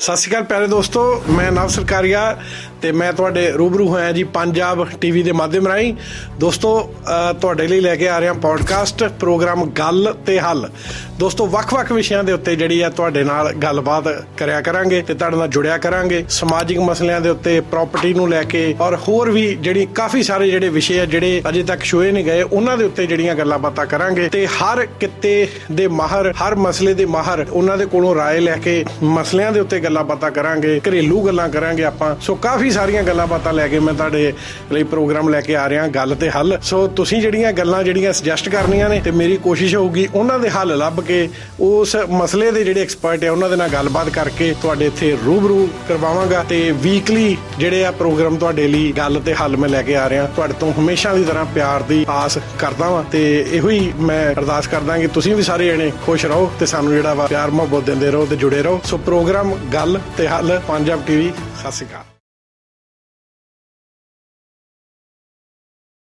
ਸਤਿ ਸ਼੍ਰੀ ਅਕਾਲ ਪਿਆਰੇ ਦੋਸਤੋ ਮੈਂ ਨਵ ਸਰਕਾਰੀਆ ਤੇ ਮੈਂ ਤੁਹਾਡੇ ਰੂਬਰੂ ਹੋਇਆ ਜੀ ਪੰਜਾਬ ਟੀਵੀ ਦੇ ਮਾਧਿਅਮ ਰਾਹੀਂ ਦੋਸਤੋ ਅ, ਤੁਹਾਡੇ ਲਈ ਲੈ ਕੇ ਆ ਰਿਹਾ ਪੋਡਕਾਸਟ ਪ੍ਰੋਗਰਾਮ ਗੱਲ ਤੇ ਹੱਲ ਦੋਸਤੋ ਵੱਖ-ਵੱਖ ਵਿਸ਼ਿਆਂ ਦੇ ਉੱਤੇ ਜਿਹੜੀ ਆ ਤੁਹਾਡੇ ਨਾਲ ਗੱਲਬਾਤ ਕਰਿਆ ਕਰਾਂਗੇ ਤੇ ਤੁਹਾਡੇ ਨਾਲ ਜੁੜਿਆ ਕਰਾਂਗੇ ਸਮਾਜਿਕ ਮਸਲਿਆਂ ਦੇ ਉੱਤੇ ਪ੍ਰਾਪਰਟੀ ਨੂੰ ਲੈ ਕੇ ਔਰ ਹੋਰ ਵੀ ਜਿਹੜੀ ਕਾਫੀ ਸਾਰੇ ਜਿਹੜੇ ਵਿਸ਼ੇ ਆ ਜਿਹੜੇ ਅਜੇ ਤੱਕ ਛੋਏ ਨਹੀਂ ਗਏ ਉਹਨਾਂ ਦੇ ਉੱਤੇ ਜਿਹੜੀਆਂ ਗੱਲਾਂ ਬਾਤਾਂ ਕਰਾਂਗੇ ਤੇ ਹਰ ਕਿੱਤੇ ਦੇ ਮਾਹਰ ਹਰ ਮਸਲੇ ਦੇ ਮਾਹਰ ਉਹਨਾਂ ਦੇ ਕੋਲੋਂ رائے ਲੈ ਕੇ ਮਸਲਿਆਂ ਦੇ ਉੱਤੇ ਗੱਲਾਂ ਬਾਤਾਂ ਕਰਾਂਗੇ ਘਰੇਲੂ ਗੱਲਾਂ ਕਰਾਂਗੇ ਆਪਾਂ ਸੋ ਕਾਫੀ ਸਾਰੀਆਂ ਗੱਲਾਂ ਬਾਤਾਂ ਲੈ ਕੇ ਮੈਂ ਤੁਹਾਡੇ ਲਈ ਪ੍ਰੋਗਰਾਮ ਲੈ ਕੇ ਆ ਰਿਹਾ, ਗੱਲ ਤੇ ਹੱਲ। ਸੋ ਤੁਸੀਂ ਜਿਹੜੀਆਂ ਗੱਲਾਂ ਜਿਹੜੀਆਂ ਸੁਜੈਸਟ ਕਰਨੀਆਂ ਨੇ ਤੇ ਮੇਰੀ ਕੋਸ਼ਿਸ਼ ਹੋਊਗੀ ਉਹਨਾਂ ਦੇ ਹੱਲ ਲੱਭ ਕੇ ਉਸ ਮਸਲੇ ਦੇ ਜਿਹੜੇ ਐਕਸਪਰਟ ਆ, ਉਹਨਾਂ ਦੇ ਨਾਲ ਗੱਲਬਾਤ ਕਰਕੇ ਤੁਹਾਡੇ ਇੱਥੇ ਰੂਬਰੂ ਕਰਵਾਵਾਂਗਾ ਤੇ ਵੀਕਲੀ ਜਿਹੜੇ ਆ ਪ੍ਰੋਗਰਾਮ ਤੁਹਾਡੇ ਲਈ ਗੱਲ ਤੇ ਹੱਲ ਮੈਂ ਲੈ ਕੇ ਆ ਰਿਹਾ। ਤੁਹਾਡੇ ਤੋਂ ਹਮੇਸ਼ਾ ਦੀ ਤਰ੍ਹਾਂ ਪਿਆਰ ਦੀ ਆਸ ਕਰਦਾ ਵਾਂ ਤੇ ਇਹੋ ਹੀ ਮੈਂ ਅਰਦਾਸ ਕਰਦਾ ਕਿ ਤੁਸੀਂ ਵੀ ਸਾਰੇ ਜਣੇ ਖੁਸ਼ ਰਹੋ ਤੇ ਸਾਨੂੰ ਜਿਹੜਾ ਵਾ ਪਿਆਰ ਮੁਹੱਬਤ ਦਿੰਦੇ ਰਹੋ ਤੇ ਜੁੜੇ ਰਹੋ। ਸੋ ਪ੍ਰੋਗਰਾਮ, ਗੱਲ ਤੇ ਹੱਲ ਪੰਜਾਬ ਟੀਵੀ ਸਤਿ ਸ਼੍ਰੀ ਅਕਾਲ।